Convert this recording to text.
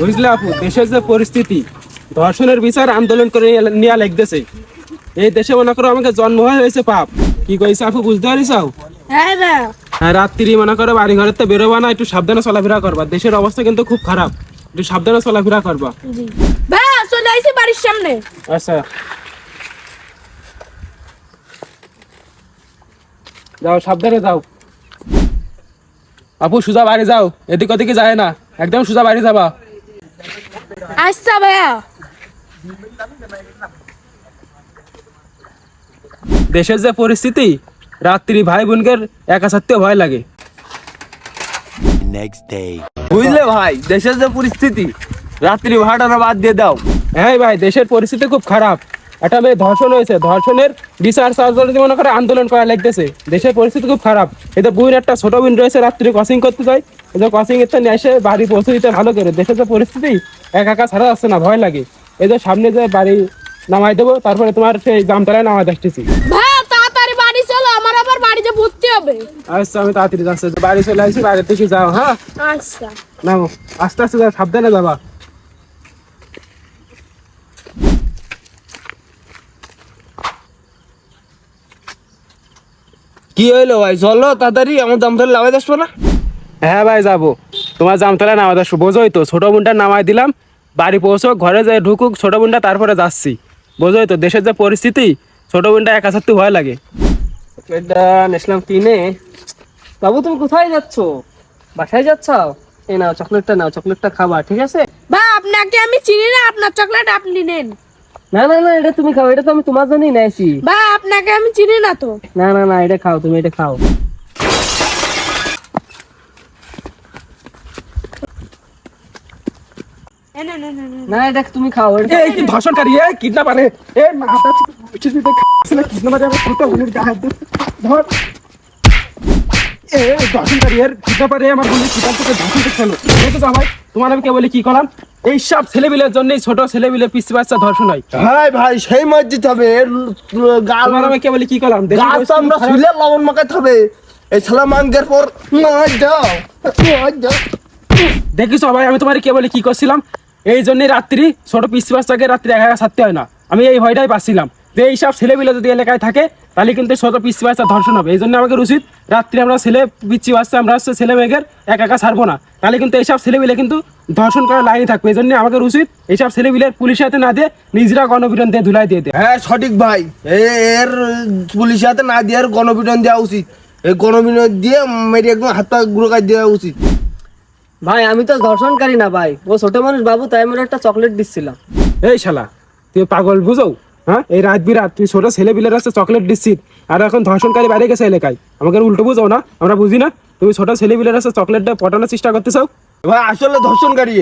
বুঝলে আপু দেশের যে পরিস্থিতি ধর্ষণের বিচার আন্দোলন করে নেওয়া লাগতেছে। এই দেশে মনে করো আমাকে জন্ম হয়েছে পাপ। কি কইছে আপু বুঝতে পারিসাও হ্যাঁ না হ্যাঁ রাত্রি মনে করো বাড়ি ঘরের তো বেরোবা না একটু সাবধানে চলাফেরা করবা। দেশের অবস্থা কিন্তু খুব খারাপ। একটু সাবধানে চলাফেরা করবা। চলে আইছি বাড়ির সামনে। আচ্ছা। যাও সাবধানে যাও। আপু সুজা বাড়ি যাও। এদিক ওদিকে যায় না। একদম সুজা বাড়ি যাবা। আচ্ছা ভাইয়া দেশের যে পরিস্থিতি রাত্রি ভাই বোনকে একা থাকতে ভয় লাগে next day. বুঝলে ভাই দেশের যে পরিস্থিতি রাত্রি ভাড়াটা বাদ দিয়ে দাও হ্যাঁ ভাই দেশের পরিস্থিতি খুব খারাপ একটা মেয়ে ধর্ষণ হয়েছে। ধর্ষণের বিচার সার্জারি মনে করে আন্দোলন করা লাগতেছে। দেশের পরিস্থিতি খুব খারাপ। এতে বোন একটা ছোট বোন রয়েছে রাত্রি ক্রসিং করতে যায়। এদের ক্রসিং এর নিয়ে এসে বাড়ি পৌঁছে দিতে ভালো করে। দেশের যে পরিস্থিতি একা একা ছাড়া যাচ্ছে না ভয় লাগে। এদের সামনে যে বাড়ি নামাই দেবো তারপরে তোমার সেই জামতলায় নামাই দেখতেছি। ভাইয়া তাড়াতাড়ি বাড়ি চলো আমার আবার বাড়িতে ভর্তি হবে। আচ্ছা আমি তাড়াতাড়ি যাচ্ছি। বাড়ি চলে আসছি বাড়ি থেকে যাও হ্যাঁ? আচ্ছা। নামো। আস্তে আস্তে যাও সাবধানে যাবা। কি হইল ভাই? চলো তাড়াতাড়ি আমার দাম তাহলে লাগাই আসব না? হ্যাঁ ভাই যাব। তোমার জামতলায় নামাই দাও বোঝোই তো ছোট বোনটা নামাই দিলাম বাড়ি পৌঁছো ঘরে যাই ঢুকুক ছোট বোনটা তারপরে যাচ্ছি। বোঝোই তো দেশের যে পরিস্থিতি ছোট বোনটা একা থাকতে ভয় লাগে। এটা নেসলাম কিনে। বাবু তুমি কোথায় যাচ্ছ? বাসায় যাচ্ছ? এই নাও চকলেটটা নাও চকলেটটা খাবা ঠিক আছে? ভাই আপনাকে আমি চিনি না আপনার চকলেট আপনি নেন। না না না এটা তুমি খাও এটা তো আমি তোমার জন্যই নিয়েছি। ভাই আপনাকে আমি চিনি না তো। না না না এটা খাও তুমি এটা খাও। এ না, না, না, না। না। এটা তুমি খাও এটা এই এ কিডন্যাপার এ। এ মাথা না কিডন্যাপার আমার ছোট বোনের গায়ে হাত দিয়ে। ধর। ধর্ষণকারী এর আমার তো ভাই তোমার আমি কে বলি কি করলাম এই সব ছেলেবিলের জন্যই ছোট ছেলেবিলে পিসি বাচ্চা ধর্ষণ হয়। ভাই সেই মসজিদ হবে। এর গাল তোমার আমি কে বলি কি করলাম দেশের গাছ তো আমরা শুলে লবণ মাখাতে হবে। এই ছেলে মানগের পর যাও দেখিস ভাই আমি তোমার কে বলি কি করছিলাম? এই জন্যই রাত্রি ছোট পিসি বাচ্চাকে রাত্রি একা একা ছাড়তে হয় না। আমি এই ভয়টাই পাচ্ছিলাম। যে এইসব ছেলেপিলে যদি এলাকায় থাকে তাহলে কিন্তু ছোট পিসি বাচ্চা ধর্ষণ হবে। এই জন্য আমাকে উচিত রাত্রি আমরা ছেলে পিচ্ছি বাচ্চা আমরা হচ্ছে ছেলে মেয়েদের একা একা ছাড়বো না। তাহলে কিন্তু এইসব ছেলেপিলে কিন্তু ধর্ষণ করার লাইনে থাকবে। এই জন্য আমাকে উচিত এইসব ছেলেপিলের পুলিশের হাতে না দিয়ে নিজেরা গণপিটন দিয়ে ধুলাই দিয়ে দেয় হ্যাঁ সঠিক ভাই। এর পুলিশের হাতে না দিয়ে আর গণপিটন দেওয়া উচিত। এই গণপিটন দিয়ে মেরে একদম হাত পা গুঁড়ো কাজ দেওয়া উচিত। ভাই আমি তো ধর্ষণকারী না ভাই। ও ছোট মানুষ বাবু তাই আমি ওর একটা চকলেট দিচ্ছিলাম। এই শালা তুই পাগল বুঝো? হ্যাঁ? এই রাত বিরাত, তুই ছোট ছেলে বিলের আছে চকলেট দিচ্ছিস, আর এখন ধর্ষণকারী বাইরে গেছে এলাকায়। আমাকে উল্টো বুঝো না, আমরা বুঝি না। তুমি ছোট ছেলে বিলের আছে চকলেটটা পটানোর চেষ্টা করতে চাও? এবার আসলে ধর্ষণকারী।